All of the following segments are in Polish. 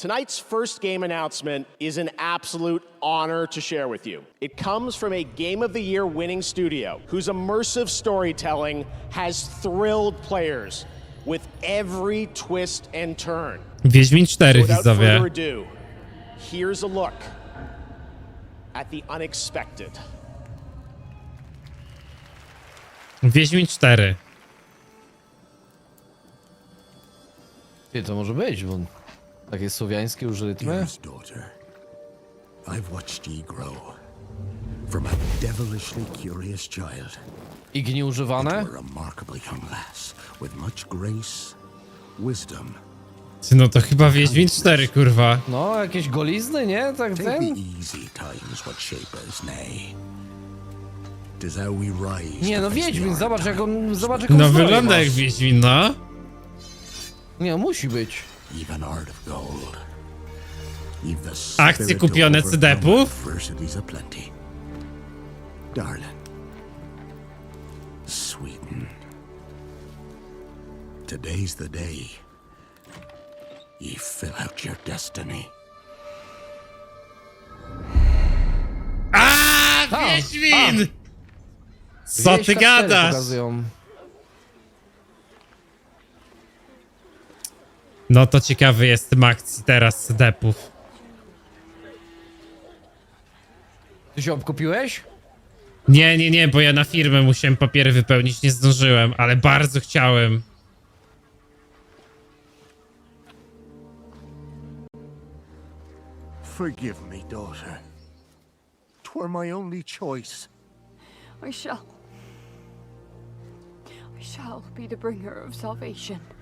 Tonight's first game announcement is an absolute honor to share with you. It comes from a Game of the Year winning studio whose immersive storytelling has thrilled players with every twist and turn. Wiedźmin 4, Without further widzowie. ado, here's a look at the unexpected. Wiedźmin 4. Ty, to może być, bo takie słowiańskie już rytmy. Dearest daughter, I've watched ye grow. From a devilishly curious child Igi nieużywane? to a remarkably young lass with much grace, wisdom. Ty, No to chyba Wiedźmin 4, kurwa. No, jakieś golizny, nie? Tak Take ten? the easy times what shape us, nay. Tis how we rise. Nie, to no face the Wiedźmin, hard zobacz jak on, zobacz jak on No wygląda jak. Wiedźmin, no. Nie, musi być. even art of gold. Akcje kupione CD-ów? Darling. Sweeten. Today's the day. You fill out your destiny. Ah, Wieśmin! Co ty gadasz? No to ciekawy jestem akcji teraz depów. Ty się obkupiłeś? Nie, nie, nie, bo ja na firmę musiałem papiery wypełnić, nie zdążyłem, ale bardzo chciałem. Forgive me, daughter. Twere my only choice. I shall. I shall be the bringer of salvation.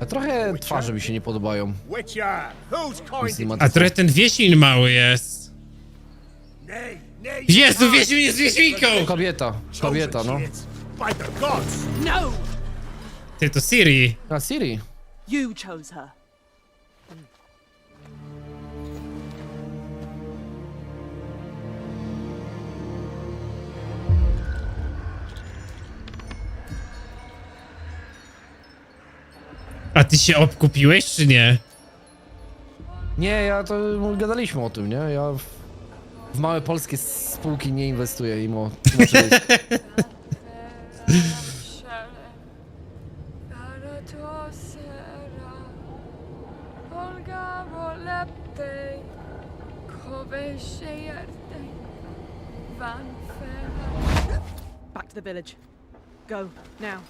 A trochę twarze mi się nie podobają. Witcher, whose coin did A trochę ten Wiedźmin mały jest. nay, nay, Jezu, Wiedźmin jest Wiedźminką! Kobieta, kobieta, no. By the gods! No! Ty, to Siri. A Siri. You chose her. Ty się obkupiłeś, czy nie? Nie, ja to gadaliśmy o tym, nie? Ja w, w małe polskie spółki nie inwestuję, imo. Inaczej jest. Back to the village. Go, now.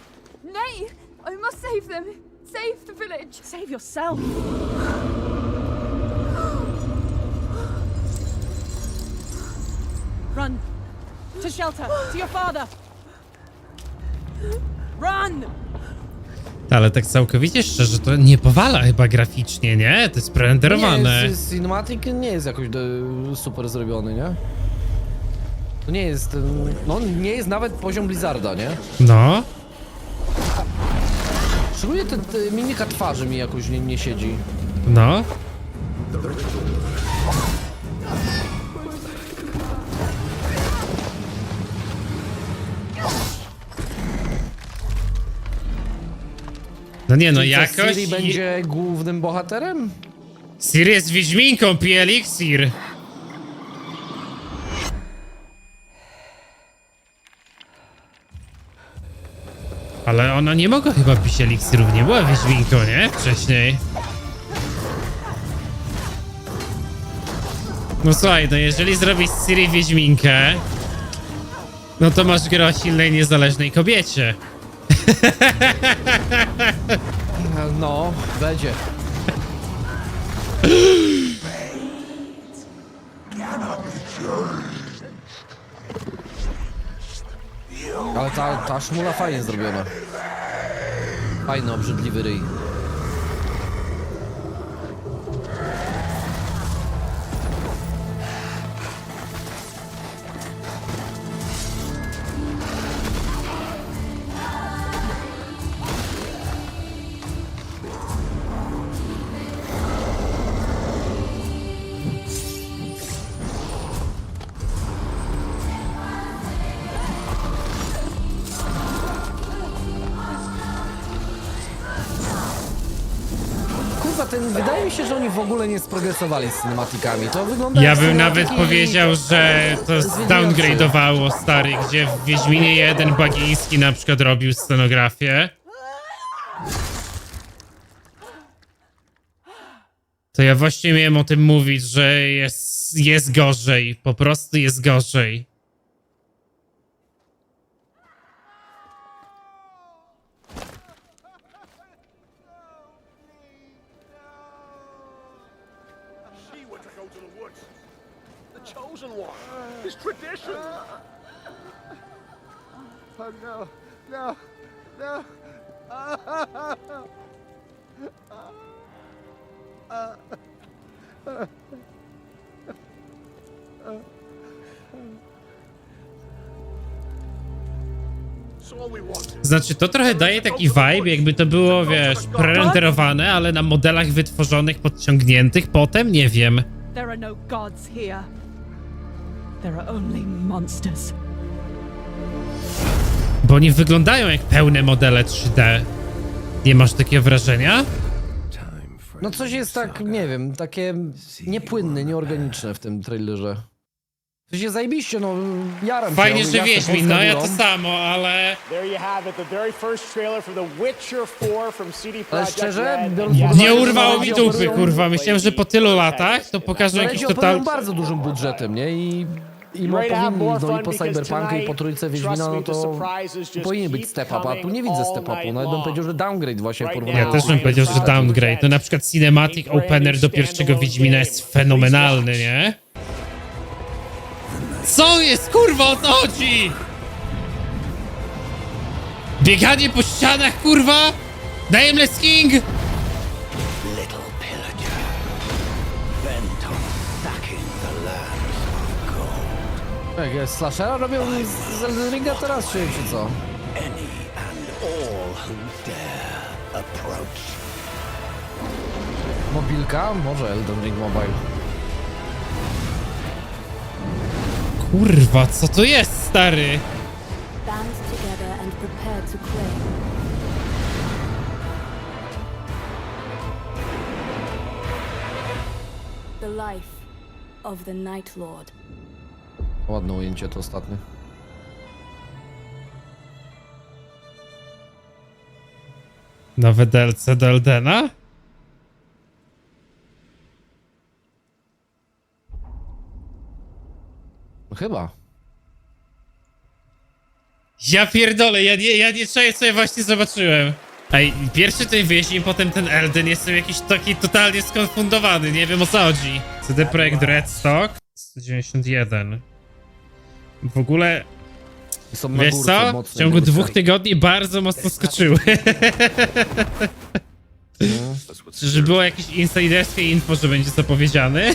Nay, I must save them. Save the village. Save yourself! Run! To shelter! To your father! Run! Ale tak całkowicie szczerze, to nie powala chyba graficznie, nie? To jest prerenderowane. Nie, Cinematic nie jest jakoś e, super zrobiony, nie? To nie jest, no nie jest nawet poziom Blizzarda, nie? No. Szczególnie te, te mimika twarzy mi jakoś nie, nie siedzi. No. No nie, no co, jakoś... Siri będzie głównym bohaterem? Siri jest Wiedźminką, pije eliksir. Ale ona nie mogła chyba pić eliksirów, nie była Wiedźminką, nie? Wcześniej. No słuchaj, no jeżeli zrobisz z Siri Wiedźminkę, no to masz grę o silnej, niezależnej kobiecie. No, będzie. ta, ta szmula fajnie zrobiona. Fajny, obrzydliwy ryj. Ten, wydaje mi się, że oni w ogóle nie sprogresowali z cinematikami. To wygląda Ja jak bym nawet cinematyki- powiedział, że to downgrade'owało stary, gdzie w Wiedźminie 1 Bagiński na przykład robił scenografię. To ja właśnie miałem o tym mówić, że jest, jest gorzej. Po prostu jest gorzej. The woods. The chosen one. It's tradition. Oh no, no, no. Znaczy, to trochę daje taki vibe, jakby to było, wiesz, prerenderowane, ale na modelach wytworzonych, podciągniętych. Potem nie wiem. There are no gods here. There are only monsters. Bo oni wyglądają jak pełne modele 3D. Nie masz takiego wrażenia? No coś jest tak, nie wiem, takie niepłynne, nieorganiczne w tym trailerze. To się zajebiście, no jaram Fajnie, się. że Wiedźmin, no ja to samo, ale... There you have it, the very first trailer for The Witcher 4 from CD Ale Projekt szczerze, Red. biorąc Yes, pod uwagę, Nie że urwało mi dupy, operują- kurwa. Myślałem, że po tylu latach to pokażą jakiś operują total... bardzo dużym budżetem, nie? I, i have powinni, no i po Cyberpunku i po trójce Wiedźmina, no to powinien być step up, a tu nie widzę step upu. Nawet bym long. powiedział, że downgrade właśnie w porównaniu Ja też bym powiedział, że downgrade. To na przykład cinematic opener do pierwszego Wiedźmina jest fenomenalny, nie? Co jest, kurwa, o co chodzi? Bieganie po ścianach, kurwa? Nameless King? Little pillager. Bent on stacking the lands of gold. Jak jest slashera robią z z Elden Ringa teraz, czy, czy co? Any and all who dare approach. Mobilka? Może Elden Ring Mobile. Kurwa, co to jest, stary? Band together and prepare to claim. The life of the Night Lord. Ładne ujęcie to ostatnie. Nowe DLC do Eldena? No chyba. Ja pierdolę, ja nie, ja nie czaję, co ja właśnie zobaczyłem. Ej, pierwszy ten Wiedźmin, potem ten Elden, jestem jakiś taki totalnie skonfundowany, nie wiem o co chodzi. CD Projekt Redstock 191. W ogóle, Są na wiesz górce co? W ciągu dwóch tygodni bardzo mocno skoczyły. Czy było jakieś insiderskie info, że będzie zapowiedziany?